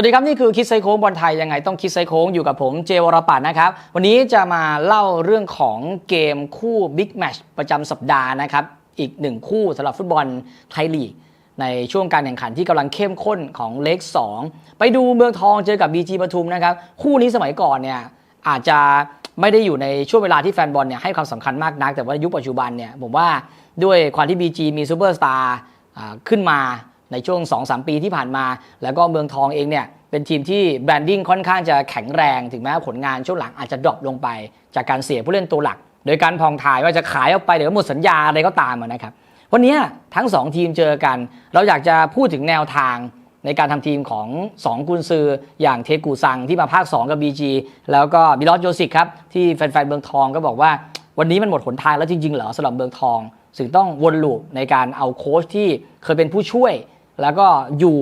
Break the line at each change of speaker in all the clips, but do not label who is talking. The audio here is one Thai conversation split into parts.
วัสดีครับ นี่คือคิดไซโค้งบอลไทยยังไงต้องคิดไซโค้งอยู่กับผมเจวรปัตนะครับ วันนี้จะมาเล่าเรื่องของเกมคู่บิ๊กแมชประจำสัปดาห์นะครับ อีกหนึ่งคู่สำหรับฟุตบอลไทยลีก ในช่วงการแข่งขันที่กำลังเข้มข้นของเลข2 ไปดูเมืองทองเจอกับบีจีปทุมนะครับ คู่นี้สมัยก่อนเนี่ยอาจจะไม่ได้อยู่ในช่วงเวลาที่แฟนบอลเนี่ยให้ความสำคัญมากนัก แต่ว่ายุคปัจจุบันเนี่ยผมว่าด้วยความที่ BG มีซูเปอร์สตาร์ขึ้นมาในช่วง 2-3 ปีที่ผ่านมา แล้วก็เมืองทองเองเนี่ย เป็นทีมที่แบรนดิ้งค่อนข้างจะแข็งแรงถึงแม้ว่าผลงานช่วงหลังอาจจะดรอปลงไป จากการเสียผู้เล่นตัวหลัก โดยการพองถ่ายว่าจะขายออกไปเดี๋ยวหมดสัญญาอะไรก็ตามนะครับวันนี้ทั้ง 2 ทีมเจอกัน เราอยากจะพูดถึงแนวทางในการทำทีมของ 2 กุนซืออย่างเทกูซังที่มาภาค 2 กับ BG แล้วก็บิลอสโยซิกครับที่แฟนๆเมืองทองก็บอกว่า วันนี้มันหมดหนทางแล้วจริงๆเหรอสำหรับเมืองทองถึงต้องวนลูปในการเอาโค้ชที่เคยเป็นผู้ช่วย แล้วก็อยู่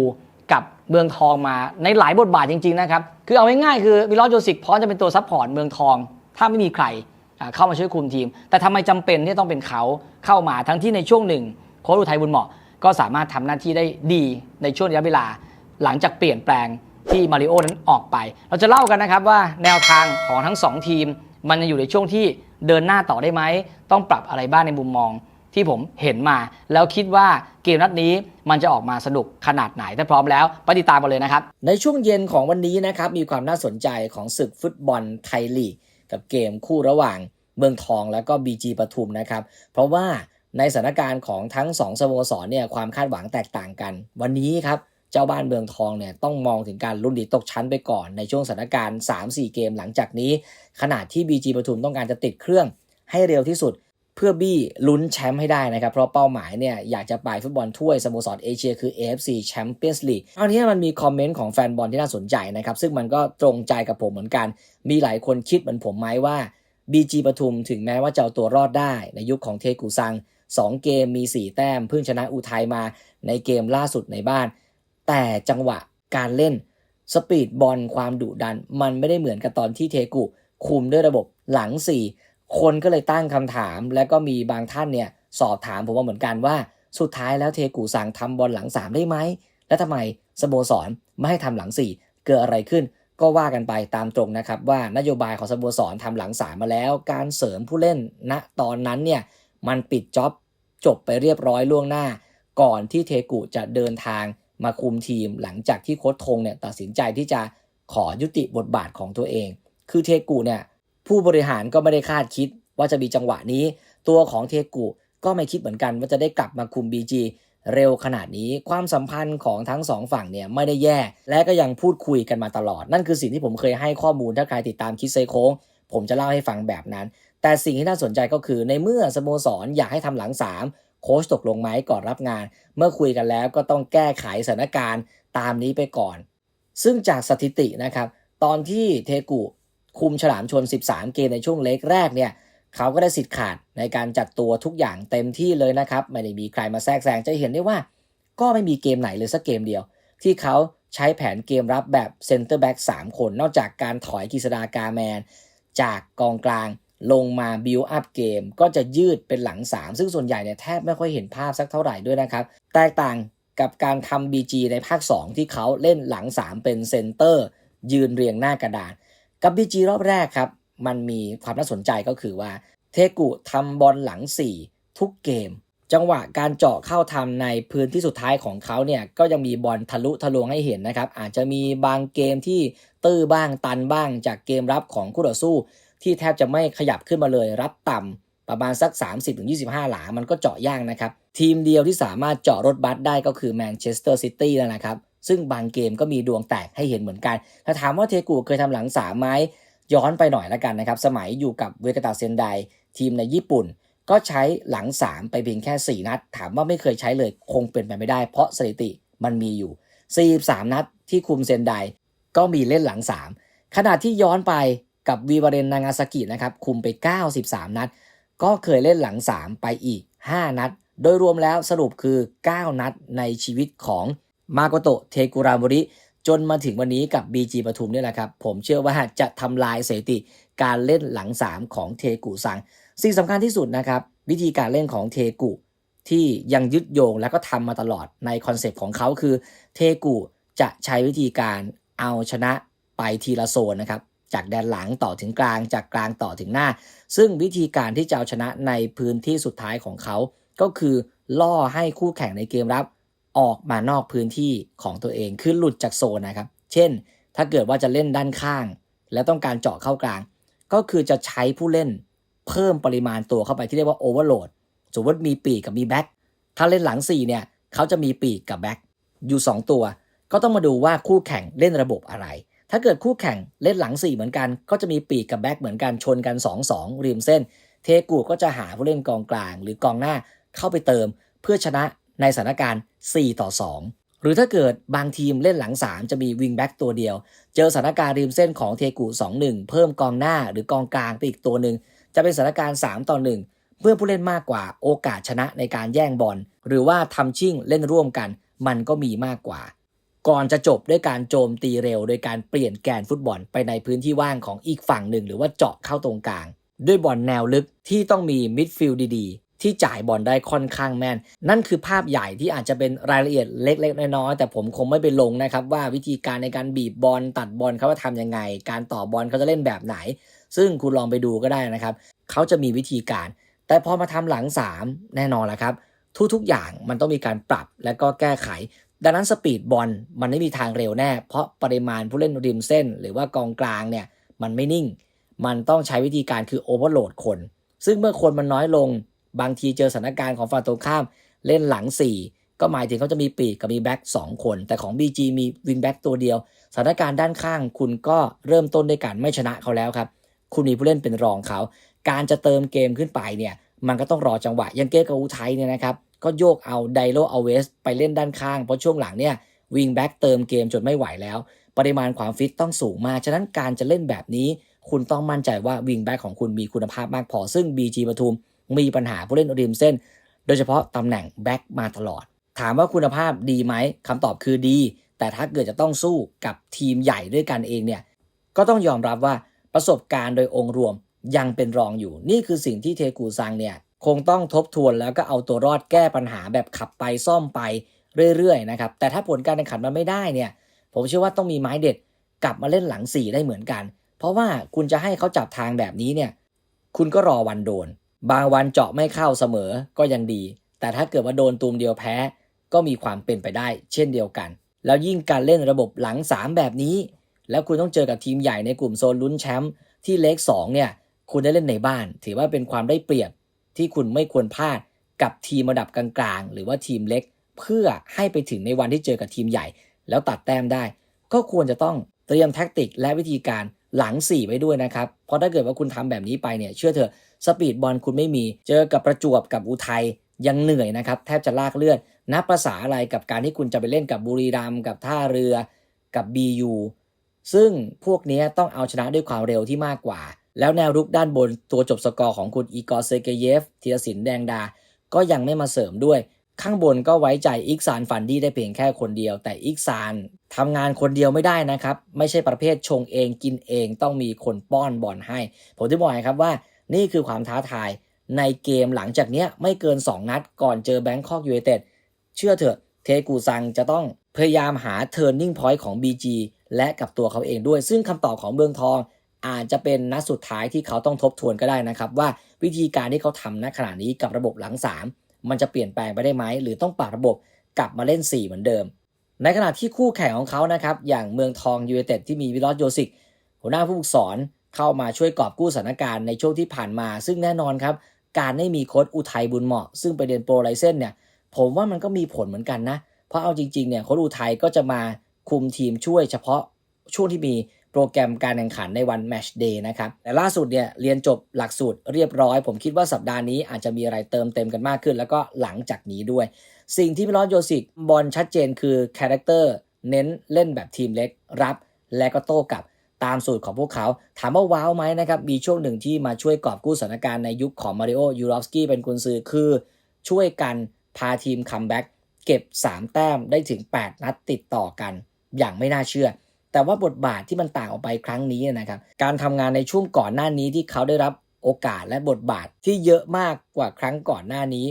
กับเมืองทองมาในหลายบทบาทจริงๆนะครับ คือเอาง่ายๆคือวิลอสโยซิกพร้อมจะเป็นตัวซัพพอร์ตเมืองทอง ถ้าไม่มีใครเข้ามาช่วยคุมทีม แต่ทำไมจำเป็นที่ต้องเป็นเขาเข้ามาทั้งที่ในช่วงหนึ่งโค้ชอุทัยบุญเหมาะ ก็สามารถทำหน้าที่ได้ดีในช่วงระยะเวลา หลังจากเปลี่ยนแปลงที่มาริโอนั้นออกไป เราจะเล่ากันนะครับว่าแนวทางของทั้งสองทีม มันจะอยู่ในช่วงที่เดินหน้าต่อได้ไหม ต้องปรับอะไรบ้างในมุมมอง ที่ผมเห็นมา แล้วคิดว่าเกมนัดนี้มันจะออกมาสนุกขนาดไหนถ้าพร้อมแล้วไปติดตามกันเลยนะครับ ในช่วงเย็นของวันนี้นะครับมีความน่าสนใจของศึกฟุตบอลไทยลีกกับเกมคู่ระหว่างเมืองทองแล้วก็ BG ปทุมนะครับ เพราะว่าในสถานการณ์ของทั้ง 2สโมสรเนี่ยความคาดหวังแตกต่างกัน วันนี้ครับเจ้าบ้านเมืองทองเนี่ยต้องมองถึงการลุ้นหนีตกชั้นไปก่อนในช่วงสถานการณ์ 3-4 เกมหลังจากนี้ขณะที่ BG ปทุมต้องการจะติดเครื่องให้เร็วที่สุด เพื่อบี้ลุ้นแชมป์ให้ได้นะครับ เพราะเป้าหมายเนี่ยอยากจะไปฟุตบอลถ้วยสโมสรเอเชียคือ AFC Champions League คราวนี้มันมีคอมเมนต์ของแฟนบอลที่น่าสนใจนะครับ ซึ่งมันก็ตรงใจกับผมเหมือนกัน มีหลายคนคิดเหมือนผมไหมว่า BG ปทุมถึงแม้ว่าจะเอาตัวรอดได้ในยุคของเทกูซัง 2 เกมมี 4 แต้มเพิ่งชนะอุทัยมาในเกมล่าสุดในบ้าน แต่จังหวะการเล่นสปีดบอลความดุดัน มันไม่ได้เหมือนกับตอนที่เทกุคุมด้วยระบบหลัง4 คนก็เลยตั้งคำถาม และก็มีบางท่านเนี่ยสอบถามผมว่าเหมือนกันว่า สุดท้ายแล้วเทกูสั่งทำบอลหลัง3ได้ไหม และทำไมสโมสรไม่ให้ทำหลัง4เกิดอะไรขึ้น ก็ว่ากันไปตามตรงนะครับ ว่านโยบายของสโมสรทำหลัง3มมาแล้ว การเสริมผู้เล่นณตอนนั้นเนี่ยมันปิดจ็อบจบไปเรียบร้อยล่วงหน้า ก่อนที่เทกุจะเดินทางมาคุมทีมหลังจากที่โค้ชทงเนี่ยตัดสินใจที่จะขอยุติบทบาทของตัวเอง คือเทกุเนี่ย ผู้บริหารก็ไม่ได้คาดคิดว่าจะมีจังหวะนี้ ตัวของเทกุก็ไม่คิดเหมือนกันว่าจะได้กลับมาคุม BG เร็วขนาดนี้ความสัมพันธ์ของทั้งสองฝั่งเนี่ยไม่ได้แย่ และก็ยังพูดคุยกันมาตลอด นั่นคือสิ่งที่ผมเคยให้ข้อมูลถ้าใครติดตามคิดเซโค้ง ผมจะเล่าให้ฟังแบบนั้น แต่สิ่งที่น่าสนใจก็คือในเมื่อสโมสรอยากให้ทำหลัง 3 โค้ชตกลงไหมก่อนรับงาน เมื่อคุยกันแล้วก็ต้องแก้ไขสถานการณ์ตามนี้ไปก่อน ซึ่งจากสถิตินะครับตอนที่เทกุ คุมฉลามชน 13 เกมในช่วงเล็กแรกเนี่ยเขาก็ได้สิทธิ์ขาดในการจัดตัวทุกอย่างเต็มที่เลยนะครับ ไม่ได้มีใครมาแทรกแซงจะเห็นได้ว่า ก็ไม่มีเกมไหนเลยสักเกมเดียว ที่เขาใช้แผนเกมรับแบบเซนเตอร์แบ็ก3คน นอกจากการถอยกฤษดากาแมน จากกองกลางลงมาบิวอัพเกม ก็จะยืดเป็นหลัง 3 ซึ่งส่วนใหญ่เนี่ยแทบไม่ค่อยเห็นภาพสักเท่าไหร่ด้วยนะครับ แตกต่างกับการทำ BG ในภาค 2 ที่เขาเล่นหลัง 3 เป็นเซนเตอร์ ยืนเรียงหน้ากระดาน กับ BG รอบแรกครับ มันมีความน่าสนใจก็คือว่า เทกุทำบอลหลัง 4 ทุกเกม จังหวะการเจาะเข้าทำในพื้นที่สุดท้ายของเขาเนี่ย ก็ยังมีบอลทะลุทะลวงให้เห็นนะครับ อาจจะมีบางเกมที่ตื้อบ้างตันบ้างจากเกมรับของคู่ต่อสู้ ที่แทบจะไม่ขยับขึ้นมาเลยรับต่ำประมาณสัก 30-25 หลา มันก็เจาะยากนะครับ ทีมเดียวที่สามารถเจาะรถบัสได้ก็คือแมนเชสเตอร์ซิตี้แล้วนะครับ ซึ่งบางเกมก็มีดวงแตกให้เห็นเหมือนกัน ถ้าถามว่าเทกูเคยทำหลังสามไหมย้อนไปหน่อยแล้วกันนะครับ สมัยอยู่กับเวกาตาเซนไดทีมในญี่ปุ่น ก็ใช้หลัง 3 ไปเพียงแค่ 4 นัด ถามว่าไม่เคยใช้เลยคงเป็นไปไม่ได้ เพราะสถิติมันมีอยู่ 43 นัดที่คุมเซนไดก็มีเล่นหลัง 3 ขณะที่ย้อนไปกับวีวาเรนนางาซากินะครับคุมไป 93 นัด ก็เคยเล่นหลัง 3 ไปอีก 5 นัด โดยรวมแล้วสรุปคือ 9 นัดในชีวิตของ มาโกโตเทกุราบุริ จนมาถึงวันนี้กับ BG ปทุมเนี่ยแหละครับ ผมเชื่อว่าจะทำลายสถิติการเล่นหลัง 3 ของเทกุซัง สิ่งสำคัญที่สุดนะครับ วิธีการเล่นของเทกุที่ยังยึดโยงและก็ทำมาตลอดในคอนเซปต์ของเขาคือเทกุจะใช้วิธีการเอาชนะไปทีละโซนนะครับจากแดนหลังต่อถึงกลางจากกลางต่อถึงหน้า ซึ่งวิธีการที่จะเอาชนะในพื้นที่สุดท้ายของเขา ก็คือล่อให้คู่แข่งในเกมรับ ออกมานอกพื้นที่ของตัวเอง คือหลุดจากโซนนะครับ เช่น ถ้าเกิดว่าจะเล่นด้านข้าง แล้วต้องการเจาะเข้ากลาง ก็คือจะใช้ผู้เล่นเพิ่มปริมาณตัวเข้าไปที่เรียกว่าโอเวอร์โหลดสมมติมีปีกกับมีแบ็คถ้าเล่นหลัง4เนี่ยเขาจะมีปีกกับแบ็คอยู่ 2 ตัว ก็ต้องมาดูว่าคู่แข่งเล่นระบบอะไร ถ้าเกิดคู่แข่งเล่นหลัง 4 เหมือนกัน ก็จะมีปีกกับแบ็คเหมือนกันชนกัน 2-2 ริมเส้น เทกูก็จะหาผู้เล่นกองกลาง หรือกองหน้าเข้าไปเติม เพื่อชนะ ในสถานการณ์ 4 ต่อ 2 หรือถ้าเกิดบางทีมเล่นหลัง 3 จะมีวิงแบ็กตัวเดียว เจอสถานการณ์ริมเส้นของเทกู2-1 เพิ่มกองหน้าหรือกองกลางไปอีกตัวหนึ่ง จะเป็นสถานการณ์ 3 ต่อ 1เพื่อผู้เล่นมากกว่าโอกาสชนะในการแย่งบอล หรือว่าทำชิ่งเล่นร่วมกัน มันก็มีมากกว่า ก่อนจะจบด้วยการโจมตีเร็ว โดยการเปลี่ยนแกนฟุตบอลไปในพื้นที่ว่างของอีกฝั่งหนึ่ง หรือว่าเจาะเข้าตรงกลาง ด้วยบอลแนวลึกที่ต้องมีมิดฟิลด์ดี ที่จ่ายบอลได้ค่อนข้างแม่น นั่นคือภาพใหญ่ที่อาจจะเป็นรายละเอียดเล็ก ๆ น้อยๆแต่ผมคงไม่ไปลงนะครับ ว่าวิธีการในการบีบบอลตัดบอลเขาว่าทำยังไง การต่อบอลเขาจะเล่นแบบไหน ซึ่งคุณลองไปดูก็ได้นะครับเขาจะมีวิธีการ แต่พอมาทำหลัง 3 แน่นอนแหละครับ ทุกๆอย่างมันต้องมีการปรับและก็แก้ไข ดังนั้นสปีดบอลมันไม่มีทางเร็วแน่ เพราะปริมาณผู้เล่นริมเส้น หรือว่ากองกลางเนี่ยมันไม่นิ่ง มันต้องใช้วิธีการคือโอเวอร์โหลดคน ซึ่งเมื่อคนมันน้อยลง บางทีเจอสถานการณ์ของฝั่งตรงข้ามเล่นหลัง 4 ก็หมายถึงเขาจะมีปีกกับมีแบ็ก2คน แต่ของ BG มีวิงแบ็กตัวเดียวสถานการณ์ด้านข้างคุณก็เริ่มต้นด้วยการไม่ชนะเขาแล้วครับ คุณมีผู้เล่นเป็นรองเขา การจะเติมเกมขึ้นไปเนี่ยมันก็ต้องรอจังหวะยังเก้กับอุทัยเนี่ยนะครับก็โยกเอาไดโลเอาเวสไปเล่นด้านข้างเพราะช่วงหลังเนี่ยวิงแบ็กเติมเกมจนไม่ไหวแล้ว ปริมาณความฟิตต้องสูงมาก ฉะนั้นการจะเล่นแบบนี้ คุณต้องมั่นใจว่าวิงแบ็กของคุณมีคุณภาพมากพอ ซึ่ง BG ปทุม มีปัญหาผู้เล่นริมเส้น โดยเฉพาะตำแหน่งแบ็กมาตลอด ถามว่าคุณภาพดีไหมคำตอบคือดี แต่ถ้าเกิดจะต้องสู้กับทีมใหญ่ด้วยกันเองเนี่ยก็ต้องยอมรับว่าประสบการณ์โดยองค์รวมยังเป็นรองอยู่ นี่คือสิ่งที่เทกูซังเนี่ยคงต้องทบทวนแล้วก็เอาตัวรอดแก้ปัญหาแบบขับไปซ่อมไปเรื่อยๆนะครับแต่ถ้าผลการแข่งขันมันไม่ได้เนี่ยผมเชื่อว่าต้องมีไม้เด็ดกลับมาเล่นหลังสี่ได้เหมือนกัน เพราะว่าคุณจะให้เขาจับทางแบบนี้เนี่ยคุณก็รอวันโดน บางวันเจาะไม่เข้าเสมอก็ยังดี แต่ถ้าเกิดว่าโดนตูมเดียวแพ้ ก็มีความเป็นไปได้ เช่นเดียวกัน แล้วยิ่งการเล่นระบบหลัง 3 แบบนี้ แล้วคุณต้องเจอกับทีมใหญ่ในกลุ่มโซนลุ้นแชมป์ที่เล็ก2เนี่ยคุณได้เล่นในบ้าน ถือว่าเป็นความได้เปรียบที่คุณไม่ควรพลาดกับทีมระดับกลางๆ หรือว่าทีมเล็ก เพื่อให้ไปถึงในวันที่เจอกับทีมใหญ่ แล้วตัดแต้มได้ ก็ควรจะต้องเตรียมแท็กติกและวิธีการหลัง4ไว้ด้วยนะครับ เพราะถ้าเกิดว่าคุณทำแบบนี้ไปเนี่ย เชื่อเถอะ สปีดบอลคุณไม่มี เจอกับประจวบกับอุทัยยังเหนื่อยนะครับ แทบจะลากเลือดนับภาษาอะไรกับการที่คุณจะไปเล่นกับบุรีรัมย์กับท่าเรือกับ BU ซึ่งพวกนี้ต้องเอาชนะด้วยความเร็วที่มากกว่า แล้วแนวรุกด้านบนตัวจบสกอร์ของคุณอีกอร์เซเกเยฟธีรศิลป์แดงดา ก็ยังไม่มาเสริมด้วย ข้างบนก็ไว้ใจอิกซานฟันดี้ได้เพียงแค่คนเดียว แต่อิกซานทำงานคนเดียวไม่ได้นะครับ ไม่ใช่ประเภทชงเองกินเองต้องมีคนป้อนบอลให้ ผมที่บอกไงครับว่า นี่คือความท้าทายในเกมหลังจากเนี้ยไม่เกิน 2 นัดก่อนเจอแบงคอกยูไนเต็ดเชื่อเถอะเทกูซังจะต้องพยายามหา turning point ของ BG และกับตัวเขาเองด้วย ซึ่งคำตอบของเมืองทองอาจจะเป็นนัดสุดท้ายที่เขาต้องทบทวนก็ได้นะครับ ว่าวิธีการที่เขาทำณขณะนี้กับระบบหลัง 3 มันจะเปลี่ยนแปลงไปได้ไหม หรือต้องปรับระบบกลับมาเล่น 4 เหมือนเดิม ในขณะที่คู่แข่งของเขานะครับอย่างเมืองทองยูไนเต็ดที่มีวิลอสโยซิกหัวหน้าผู้ฝึกสอน เข้ามาช่วยกอบกู้สถานการณ์ในช่วงที่ผ่านมา ซึ่งแน่นอนครับ การไม่มีโค้ชอุทัยบุญเหมาะ ซึ่งไปเรียนโปรไลเซนเนี่ยผมว่ามันก็มีผลเหมือนกันนะ เพราะเอาจริงๆเนี่ยโค้ชอุทัยก็จะมาคุมทีมช่วยเฉพาะช่วงที่มีโปรแกรมการแข่งขันในวันแมชเดย์นะครับแต่ล่าสุดเนี่ยเรียนจบหลักสูตรเรียบร้อย ผมคิดว่าสัปดาห์นี้อาจจะมีอะไรเติมเต็มกันมากขึ้น แล้วก็หลังจากนี้ด้วย สิ่งที่มิลอสโยซิกบอลชัดเจนคือคาแรคเตอร์เน้นเล่นแบบทีมเล็กรับ และก็โต้กลับ ตามสูตรของพวกเขา ถามว่าว้าวไหมนะครับ มีช่วงหนึ่งที่มาช่วยกอบกู้สถานการณ์ในยุคของมาริโอยูรอฟสกี้เป็นกุนซือคือ ช่วยกันพาทีมคัมแบ็กเก็บ 3 แต้มได้ถึง 8 นัดติดต่อกัน อย่างไม่น่าเชื่อ แต่ว่าบทบาทที่มันต่างออกไปครั้งนี้นะครับ การทำงานในช่วงก่อนหน้านี้ที่เขาได้รับโอกาสและบทบาทที่เยอะมากกว่าครั้งก่อนหน้านี้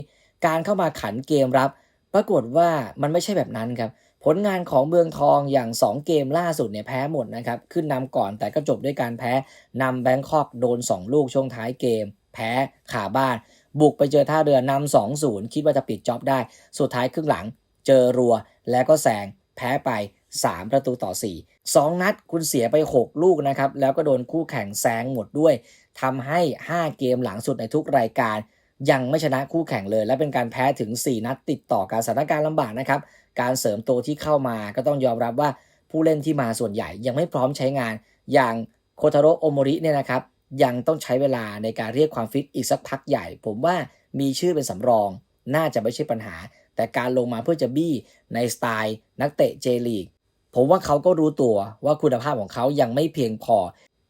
การเข้ามาขันเกมรับ ปรากฏว่ามันไม่ใช่แบบนั้นครับ ผลงานของเมืองทองอย่าง 2 เกมล่าสุดเนี่ยแพ้หมดนะครับ ขึ้นนำก่อนแต่ก็จบด้วยการแพ้นำแบงคอกโดน 2 ลูกช่วงท้ายเกม แพ้ขาบ้าน บุกไปเจอท่าเรือนำ2-0 คิดว่าจะปิดจ็อบได้ สุดท้ายครึ่งหลัง เจอรัว แล้วก็แซงแพ้ไป 3 ประตูต่อ 4 2 นัดคุณเสียไป 6 ลูกนะครับ แล้วก็โดนคู่แข่งแซงหมดด้วยทำให้ 5 เกมหลังสุดในทุกรายการยังไม่ชนะคู่แข่งเลย และเป็นการแพ้ถึง 4 นัดติดต่อการสถานการณ์ลำบากนะครับ การเสริมตัวที่เข้ามาก็ต้องยอมรับว่าผู้เล่นที่มาส่วนใหญ่ยังไม่พร้อมใช้งาน อย่างโคทาโรโอมริเนี่ยนะครับ ยังต้องใช้เวลาในการเรียกความฟิตอีกสักพักใหญ่ ผมว่ามีชื่อเป็นสำรอง น่าจะไม่ใช่ปัญหา แต่การลงมาเพื่อจะบี้ในสไตล์ นักเตะเจลีกผมว่าเขาก็รู้ตัวว่าคุณภาพของเขายังไม่เพียงพอ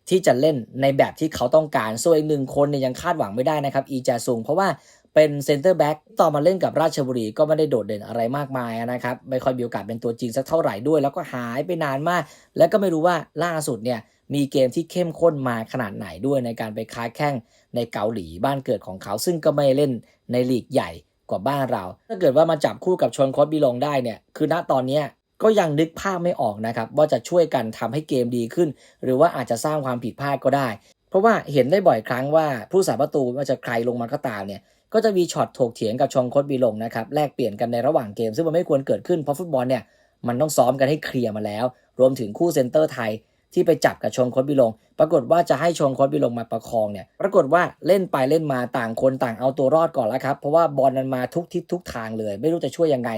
ที่จะเล่นในแบบที่เขาต้องการส่วนอีกหนึ่งคนเนี่ยยังคาดหวังไม่ได้นะครับอีจาซุงเพราะว่า เป็นเซนเตอร์แบ็กต่อมาเล่นกับราชบุรีก็ไม่ได้โดดเด่นอะไรมากมายนะครับ ไม่ค่อยมีโอกาสเป็นตัวจริงสักเท่าไหร่ด้วย แล้วก็หายไปนานมาก แล้วก็ไม่รู้ว่าล่าสุดเนี่ยมีเกมที่เข้มข้นมาขนาดไหนด้วยในการไปค้าแข้งในเกาหลีบ้านเกิดของเขา ซึ่งก็ไม่เล่นในลีกใหญ่กว่าบ้านเรา ถ้าเกิดว่ามาจับคู่กับชนคอสบิลงได้เนี่ยคือณตอนนี้ก็ยังนึกภาพไม่ออกนะครับว่าจะช่วยกันทำให้เกมดีขึ้น หรือว่าอาจจะสร้างความผิดพลาดก็ได้ เพราะว่าเห็นได้บ่อยครั้งว่าผู้สาประตูว่าจะใครลงมาก็ตามเนี่ย ก็จะมีช็อตถกเถียงกับชองคดบีลงนะครับแลกเปลี่ยนกันในระหว่างเกม ซึ่งมันไม่ควรเกิดขึ้นเพราะฟุตบอลเนี่ยมันต้องซ้อมกันให้เคลียร์มาแล้ว รวมถึงคู่เซนเตอร์ไทยที่ไปจับกับชงคดบิลง ปรากฏว่าจะให้ชงคดบิลงมาประคองเนี่ย ปรากฏว่าเล่นไปเล่นมาต่างคนต่างเอาตัวรอดก่อนแล้วครับ เพราะว่าบอลมันมาทุกทิศทุกทางเลย ไม่รู้จะช่วยยังไง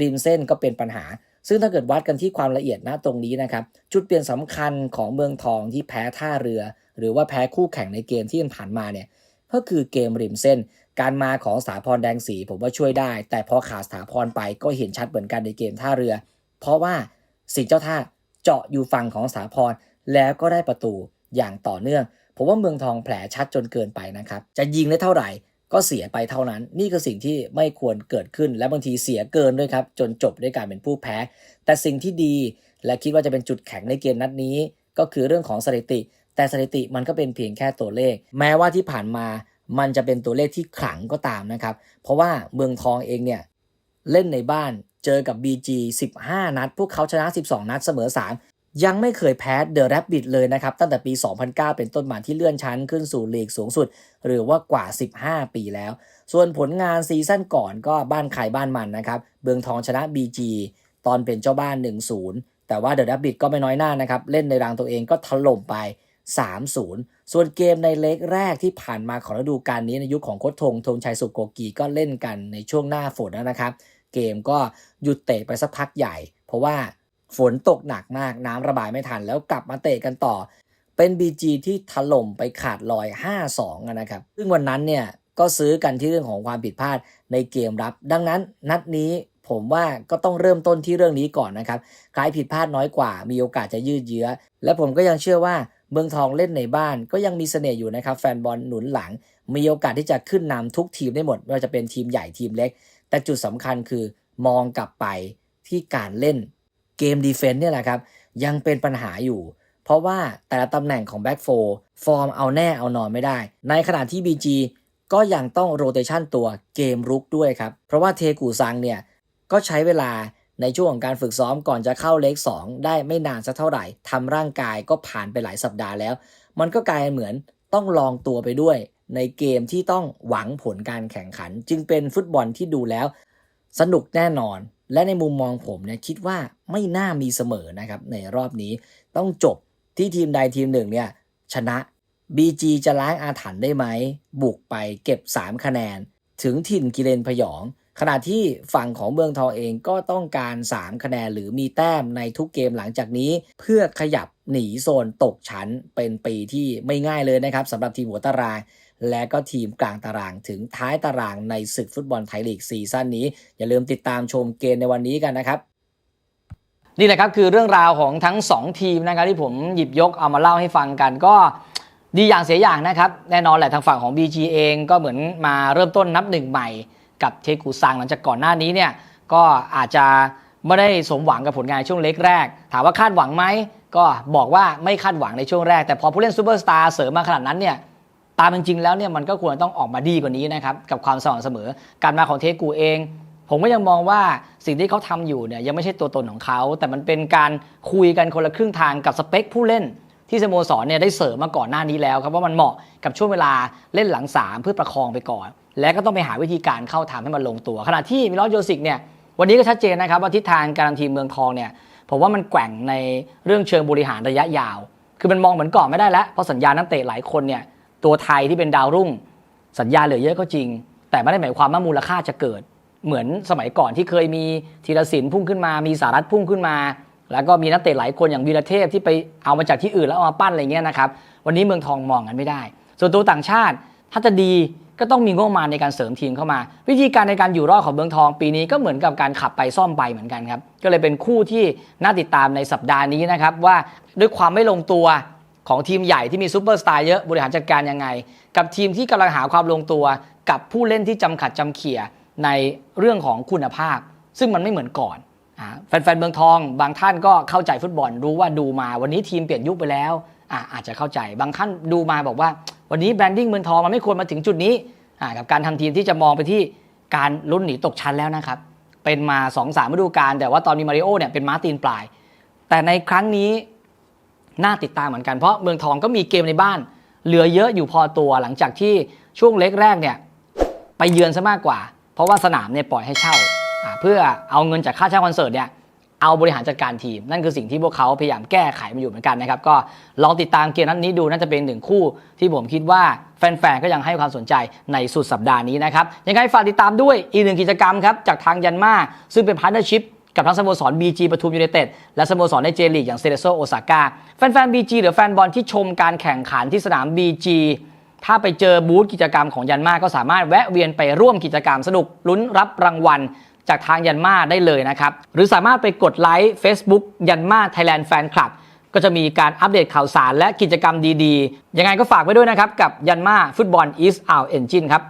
ริมเส้นก็เป็นปัญหา ซึ่งถ้าเกิดวัดกันที่ความละเอียดนะตรงนี้นะครับ จุดเปลี่ยนสำคัญของเมืองทองที่แพ้ท่าเรือ หรือว่าแพ้คู่แข่งในเกมที่ผ่านมาเนี่ย ก็คือเกมริมเส้น การมาของสาพรแดงสีผมว่าช่วยได้ แต่พอขาดสาพรไปก็เห็นชัดเหมือนกันในเกมท่าเรือ เพราะว่าสิงเจ้าท่าเจาะอยู่ฝั่งของสาพรแล้วก็ได้ประตูอย่างต่อเนื่อง ผมว่าเมืองทองแผลชัดจนเกินไปนะครับ จะยิงได้เท่าไหร่ก็เสียไปเท่านั้น นี่คือสิ่งที่ไม่ควรเกิดขึ้น และบางทีเสียเกินด้วยครับ จนจบด้วยการเป็นผู้แพ้ แต่สิ่งที่ดีและคิดว่าจะเป็นจุดแข็งในเกมนัดนี้ ก็คือเรื่องของสถิติ แต่สถิติมันก็เป็นเพียงแค่ตัวเลข แม้ว่าที่ผ่านมา มันจะเป็นตัวเลขที่ขลังก็ตามนะครับ เพราะว่าเมืองทองเองเนี่ยเล่นในบ้านเจอกับ BG 15 นัด พวกเขาชนะ 12 นัดเสมอ 3 ยังไม่เคยแพ้เดอะแรบบิ t เลยนะครับ ตั้งแต่ปี 2009 เป็นต้นมาที่เลื่อนชั้นขึ้นสู่ลีกสูงสุด หรือว่ากว่า 15 ปีแล้ว ส่วนผลงานซีซั่นก่อนก็บ้านใครบ้านมันนะครับเมืองทองชนะ BG ตอนเป็นเจ้าบ้าน 1-0 แต่ว่าเดอะแรบบิ t ก็ไม่น้อยหน้านะครับ เล่นในรังตัวเองก็ถล่มไป 3-0 ส่วนเกมในเล็กแรกที่ผ่านมาของฤดูกาลนี้ในยุคของโค้ชทงธงชัยสุโกกีก็เล่นกันในช่วงหน้าฝนนะครับ เกมก็หยุดเตะไปสักพักใหญ่ เพราะว่าฝนตกหนักมากน้ำระบายไม่ทัน แล้วกลับมาเตะกันต่อ เป็น BG ที่ถล่มไปขาดลอย 5-2อะนะครับ ซึ่งวันนั้นเนี่ยก็ซื้อกันที่เรื่องของความผิดพลาดในเกมรับ ดังนั้นนัดนี้ผมว่าก็ต้องเริ่มต้นที่เรื่องนี้ก่อนนะครับ ใครผิดพลาดน้อยกว่า มีโอกาสจะยืดเยื้อ และผมก็ยังเชื่อว่า เมืองทองเล่นในบ้านก็ยังมีเสน่ห์อยู่นะครับแฟนบอลหนุนหลัง มีโอกาสที่จะขึ้นนำทุกทีมได้หมดไม่ว่าจะเป็นทีมใหญ่ทีมเล็ก แต่จุดสำคัญคือมองกลับไปที่การเล่นเกมดีเฟนต์เนี่ยแหละครับยังเป็นปัญหาอยู่ เพราะว่าแต่ละตำแหน่งของแบ็กโฟฟอร์มเอาแน่เอานอนไม่ได้ ในขณะที่ BG ก็ยังต้องโรเตชันตัวเกมรุกด้วยครับ เพราะว่าเทกูซังเนี่ยก็ใช้เวลา ในช่วงของการฝึกซ้อมก่อนจะเข้าเลข2ได้ไม่นานสักเท่าไหร่ทำร่างกายก็ผ่านไปหลายสัปดาห์แล้ว มันก็กลายเหมือนต้องลองตัวไปด้วย ในเกมที่ต้องหวังผลการแข่งขัน จึงเป็นฟุตบอลที่ดูแล้ว สนุกแน่นอน และในมุมมองผมเนี่ยคิดว่าไม่น่ามีเสมอนะครับในรอบนี้ต้องจบที่ทีมใดทีมหนึ่งเนี่ยชนะ BG จะล้างอาถรรพ์ได้ไหมบุกไปเก็บ 3 คะแนน ถึงถิ่นกิเลนพยอง ขณะที่ฝั่งของเมืองทองเองก็ต้องการ 3 คะแนนหรือมีแต้มในทุกเกมหลังจากนี้ เพื่อขยับหนีโซนตกชั้นเป็นปีที่ไม่ง่ายเลยนะครับสำหรับทีมหัวตาราง และก็ทีมกลางตารางถึงท้ายตารางในศึกฟุตบอลไทยลีกซีซั่นนี้ อย่าลืมติดตามชมเกมในวันนี้กันนะครับ
นี่แหละครับคือเรื่องราวของทั้ง 2 ทีมนะครับที่ผมหยิบยกเอามาเล่าให้ฟังกันก็ดีอย่างเสียอย่างนะครับ แน่นอนแหละทางฝั่งของ BG เองก็เหมือนมาเริ่มต้นนับหนึ่งใหม่ กับเทกูซังหลังจากก่อนหน้านี้เนี่ยก็อาจจะไม่ได้สมหวังกับผลงานช่วงเล็กแรก ถามว่าคาดหวังไหมก็บอกว่าไม่คาดหวังในช่วงแรก แต่พอผู้เล่นซูเปอร์สตาร์เสริมมาขนาดนั้นเนี่ยตามจริงๆแล้วเนี่ยมันก็ควรต้องออกมาดีกว่านี้นะครับกับความสม่ำเสมอการมาของเทกูเอง ผมก็ยังมองว่าสิ่งที่เขาทำอยู่เนี่ยยังไม่ใช่ตัวตนของเขา แต่มันเป็นการคุยกันคนละครึ่งทางกับสเปคผู้เล่นที่สโมสรเนี่ยได้เสริมมาก่อนหน้านี้แล้วครับว่ามันเหมาะกับช่วงเวลาเล่นหลังสามเพื่อประคองไปก่อน และก็ต้องไปหาวิธีการเข้าทำให้มันลงตัว ขณะที่มิลอสโยสิกเนี่ยวันนี้ก็ชัดเจนนะครับว่าทิศทางการนทีมเมืองทองเนี่ยผมว่ามันแกว่งในเรื่องเชิงบริหารระยะยาว คือมันมองเหมือนก่อนไม่ได้แล้วเพราะสัญญานักเตะหลายคนเนี่ยตัวไทยที่เป็นดาวรุ่ง สัญญาเหลือเยอะก็จริง แต่ไม่ได้หมายความว่ามูลค่าจะเกิด เหมือนสมัยก่อนที่เคยมีธีรศิลป์พุ่งขึ้นมา มีสารัตพุ่งขึ้นมา แล้วก็มีนักเตะหลายคนอย่างวีรเทพที่ไปเอามาจากที่อื่นแล้วเอามาปั้นอะไรเงี้ยนะครับวันนี้เมืองทองมองกันไม่ได้ ส่วนตัวต่างชาติถ้าจะดี ก็ต้องมีงบประมาณในการเสริมทีมเข้ามา วิธีการในการอยู่รอดของเมืองทอง ปีนี้ก็เหมือนกับการขับไปซ่อมไปเหมือนกันครับ ก็เลยเป็นคู่ที่น่าติดตามในสัปดาห์นี้นะครับว่าด้วยความไม่ลงตัวของทีมใหญ่ที่มีซูเปอร์สตาร์เยอะบริหารจัดการยังไง กับทีมที่กำลังหาความลงตัว กับผู้เล่นที่จำขัดจำเขี่ยในเรื่องของคุณภาพ ซึ่งมันไม่เหมือนก่อนแฟนๆเมืองทอง บางท่านก็เข้าใจฟุตบอลรู้ว่าดูมาวันนี้ทีมเปลี่ยนยุคไปแล้ว อาจจะเข้าใจบางท่านดูมาบอกว่า วันนี้แบรนดิ้งเมืองทองมันไม่ควรมาถึงจุดนี้กับการทำทีมที่จะมองไปที่การลุ้นหนีตกชั้นแล้วนะครับ เป็นมา2อสามฤดูกาลแต่ว่าตอนมีมาริโอเนี่ยเป็นม้าตีนปลาย แต่ในครั้งนี้น่าติดตามเหมือนกันเพราะเมืองทองก็มีเกมในบ้าน เหลือเยอะอยู่พอตัวหลังจากที่ช่วงเล็กแรกเนี่ยไปเยือนซะมากกว่า เพราะว่าสนามเนี่ยปล่อยให้เช่าอ่าเพื่อเอาเงินจากค่าเช่าคอนเสิร์ตเนี่ย เอาบริหารจัดการทีม นั่นคือสิ่งที่พวกเขาพยายามแก้ไขมาอยู่เหมือนกันนะครับ ก็ลองติดตามเกมนัดนี้ดูน่าจะเป็นหนึ่งคู่ ที่ผมคิดว่าแฟนๆก็ยังให้ความสนใจในสุดสัปดาห์นี้นะครับยังไงฝากติดตามด้วยอีกหนึ่งกิจกรรมครับจากทางยันมาซึ่งเป็นพาร์ทเนอร์ชิพกับทั้งสโมสร BG ปทุมยูไนเต็ดและสโมสรในเจลีกอย่างเซเลโซโอซาก้าแฟนๆ BG หรือแฟนบอลที่ชมการแข่งขันที่สนาม BG ถ้าไปเจอบูธกิจกรรมของยันมาก็สามารถแวะเวียนไปร่วมกิจกรรมสนุกลุ้นรับรางวัล จากทางยันมาได้เลยนะครับ หรือสามารถไปกดไลค์ Facebook ยันมาไทยแลนด์แฟนคลับก็จะมีการอัปเดตข่าวสารและกิจกรรมดีๆ ยังไงก็ฝากไว้ด้วยนะครับ กับยันมาฟุตบอล East Out Engine ครับ